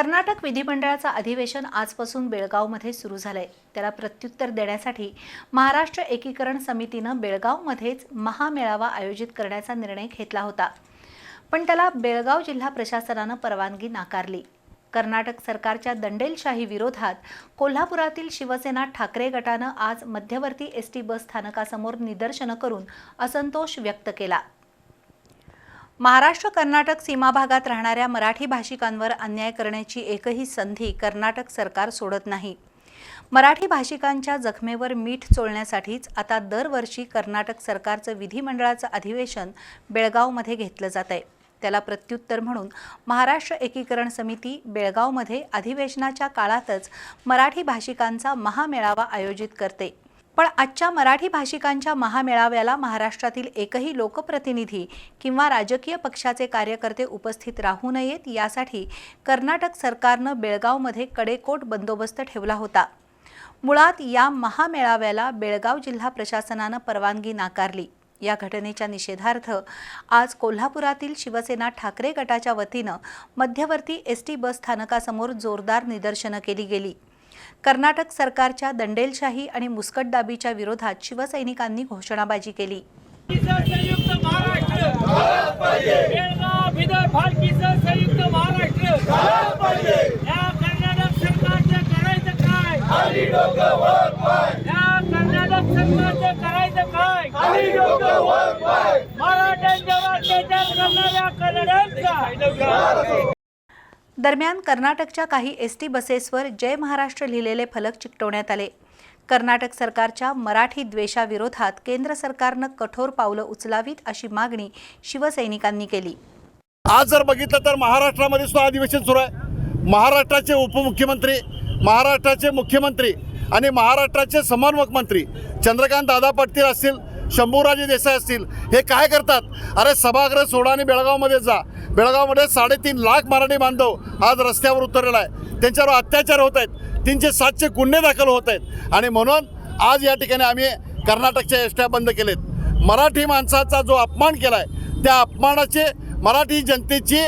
कर्नाटक विधिमंडळाचं अधिवेशन आजपासून बेळगावमध्ये सुरू झालंय. त्याला प्रत्युत्तर देण्यासाठी महाराष्ट्र एकीकरण समितीनं बेळगावमध्येच महामेळावा आयोजित करण्याचा निर्णय घेतला होता. पण त्याला बेळगाव जिल्हा प्रशासनानं परवानगी नाकारली. कर्नाटक सरकारच्या दंडेलशाही विरोधात कोल्हापुरातील शिवसेना ठाकरे गटानं आज मध्यवर्ती एस टी बस स्थानकासमोर निदर्शनं करून असंतोष व्यक्त केला. महाराष्ट्र कर्नाटक सीमा भागात राहणाऱ्या मराठी भाषिकांवर अन्याय करण्याची एकही संधी कर्नाटक सरकार सोडत नाही. मराठी भाषिकांच्या जखमेवर मीठ चोळण्यासाठीच आता दरवर्षी कर्नाटक सरकारचं विधिमंडळाचं अधिवेशन बेळगावमध्ये घेतलं जात आहे त्याला प्रत्युत्तर म्हणून महाराष्ट्र एकीकरण समिती बेळगावमध्ये अधिवेशनाच्या काळातच मराठी भाषिकांचा महामेळावा आयोजित करते. पण आजच्या मराठी भाषिकांच्या महामेळाव्याला महाराष्ट्रातील एकही लोकप्रतिनिधी किंवा राजकीय पक्षाचे कार्यकर्ते उपस्थित राहू नयेत यासाठी कर्नाटक सरकारनं बेळगावमध्ये कडेकोट बंदोबस्त ठेवला होता. मुळात या महामेळाव्याला बेळगाव जिल्हा प्रशासनानं परवानगी नाकारली. या घटनेच्या निषेधार्थ आज कोल्हापुरातील शिवसेना ठाकरे गटाच्या वतीनं मध्यवर्ती एस टी बस स्थानकासमोर जोरदार निदर्शनं केली गेली. कर्नाटक सरकारच्या दंडेलशाही आणि मुस्कटदाबीच्या विरोधात शिवसैनिकांनी घोषणाबाजी केली. दरम्यान कर्नाटकच्या काही एस टी बसेसवर जय महाराष्ट्र लिहिलेले फलक चिकटवण्यात आले. कर्नाटक सरकारच्या मराठी द्वेषाविरोधात केंद्र सरकारनं कठोर पावलं उचलावीत अशी मागणी शिवसैनिकांनी केली. आज जर बघितलं तर महाराष्ट्रामध्ये सुद्धा अधिवेशन सुरू आहे. महाराष्ट्राचे उपमुख्यमंत्री महाराष्ट्राचे मुख्यमंत्री आणि महाराष्ट्राचे समन्वयक मंत्री चंद्रकांत दादा पाटील असतील शंभूराजे देसाई असतील. हे काय करतात? अरे सभागृह सोडा आणि बेळगावमध्ये जा. बेळगावमध्ये साडेतीन लाख मराठी बांधव आज रस्त्यावर उतरलेला आहे. त्यांच्यावर अत्याचार होत आहेत. तीनशे सातशे गुन्हे दाखल होत आहेत. आणि म्हणून आज या ठिकाणी आम्ही कर्नाटकच्या एसट्या बंद केलेत. मराठी माणसाचा जो अपमान केला आहे त्या अपमानाचे मराठी जनतेची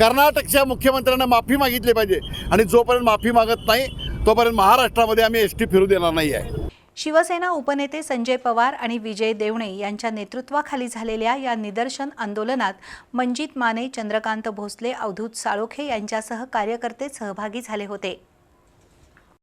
कर्नाटकच्या मुख्यमंत्र्यांना माफी मागितली पाहिजे. आणि जोपर्यंत माफी मागत नाही तोपर्यंत महाराष्ट्रामध्ये आम्ही एस टी फिरू देणार नाही आहे शिवसेना उपनेते संजय पवार आणि विजय देवणे यांच्या नेतृत्वाखाली झालेल्या या निदर्शन आंदोलनात मंजित माने चंद्रकांत भोसले अवधूत साळोखे यांच्यासह कार्यकर्ते सहभागी झाले होते.